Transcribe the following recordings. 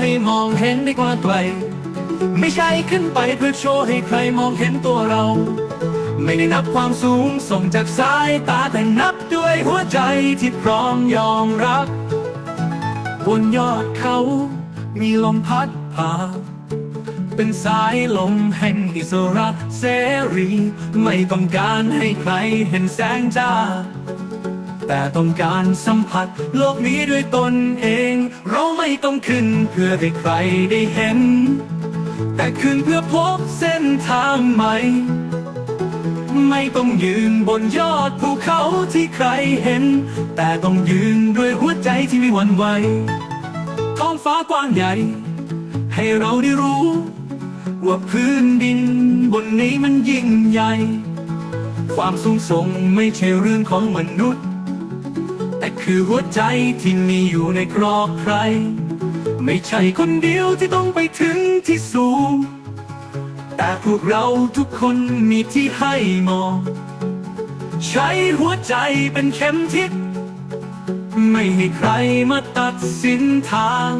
ให้มองเห็นได้กว่าไกล ไม่ใช่ขึ้นไปเพื่อโชว์ให้ใครมองเห็นตัวเรา ไม่ได้นับความสูงส่งจากสายตาแต่นับด้วยหัวใจที่พร้อมยอมรับบนยอดเขา มีลมพัดพาเป็นสายลมแห่งอิสระเสรี ไม่ต้องการให้ใครเห็นแสงจ้า แต่ต้องการสัมผัสโลกนี้ด้วยตนเอง เราไม่ต้องขึ้นเพื่อให้ใครได้เห็น แต่ขึ้นเพื่อพบเส้นทางใหม่ ไม่ต้องยืนบนยอดภูเขาที่ใครเห็น แต่ต้องยืนด้วยหัวใจที่ไม่หวั่นไหวท้องฟ้ากว้างใหญ่ ให้เราได้รู้ ว่าพื้นดินบนนี้มันยิ่งใหญ่ ความสูงส่งไม่ใช่เรื่องของมนุษย์ แต่คือหัวใจที่มีอยู่ในกรอบใคร ไม่ใช่คนเดียวที่ต้องไปถึงที่สูง แต่พวกเราทุกคนมีที่ให้มอง ใช้หัวใจเป็นเข็มทิศไม่ให้ใครมาตัดสินทาง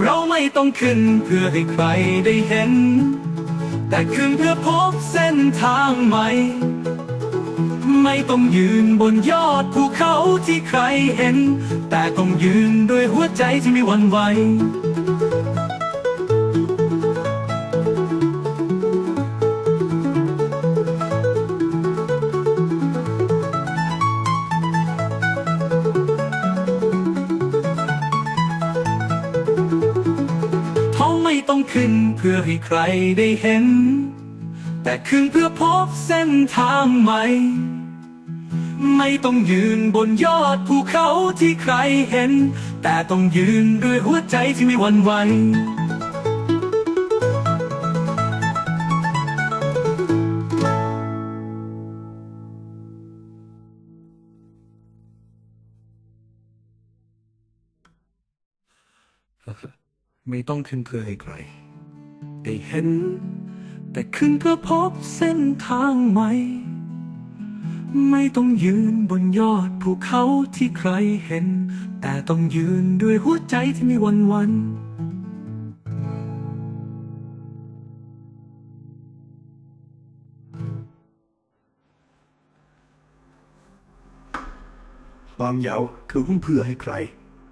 เราไม่ต้องขึ้นเพื่อให้ใครได้เห็น แต่ขึ้นเพื่อพบเส้นทางใหม่ ไม่ต้องยืนบนยอดภูเขาที่ใครเห็น แต่ต้องยืนด้วยหัวใจที่ไม่หวั่นไหวท้องไม่ต้องขึ้นเพื่อให้ใครได้เห็น แต่ขึ้นเพื่อพบเส้นทางใหม่ ไม่ต้องยืนบนยอดภูเขาที่ใครเห็น แต่ต้องยืนด้วยหัวใจที่ไม่หวั่นไหวไม่ต้องขึ้นเพื่อให้ใครได้เห็น แต่ขึ้นเพื่อพบเส้นทางใหม่ ไม่ต้องยืนบนยอดภูเขาที่ใครเห็น แต่ต้องยืนด้วยหัวใจที่ม่หวันวันความยาวคือหุ้มเพื่อให้ใคร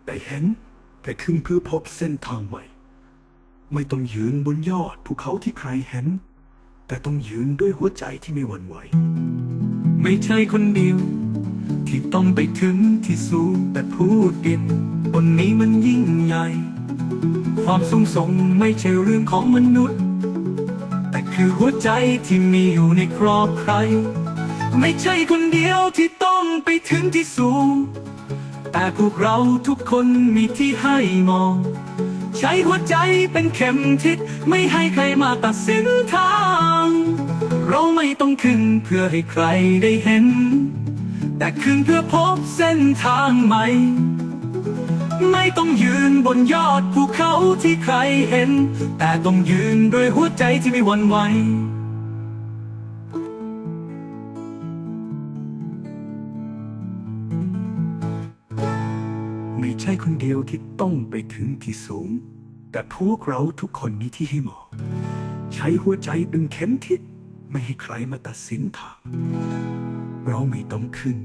ได้เห็น แต่ขึ้นเพื่อพบเส้นทางใหม่ ไม่ต้องยืนบนยอดภูเขาที่ใครเห็น แต่ต้องยืนด้วยหัวใจที่ไม่หวั่นไหว ไม่ใช่คนเดียว ที่ต้องไปถึงที่สูงแต่พูดดินบนนี้มันยิ่งใหญ่ ความสูงส่งไม่ใช่เรื่องของมนุษย์ แต่คือหัวใจที่มีอยู่ในครอบใคร ไม่ใช่คนเดียวที่ต้องไปถึงที่สูง แต่พวกเราทุกคนมีที่ให้มอง ใช้หัวใจเป็นเข็มทิศไม่ให้ใครมาตัดสินทาง เราไม่ต้องขึ้นเพื่อให้ใครได้เห็น แต่ขึ้นเพื่อพบเส้นทางใหม่ ไม่ต้องยืนบนยอดภูเขาที่ใครเห็น แต่ต้องยืนด้วยหัวใจที่ไม่หวั่นไหว ใช่คนเดียวที่ต้องไปถึงที่สูง แต่พวกเราทุกคนมีที่ให้มอใช้หัวใจเป็นเข็มทิศไม่ให้ใครมาตัดสินทางเราไม่ต้องขึ้น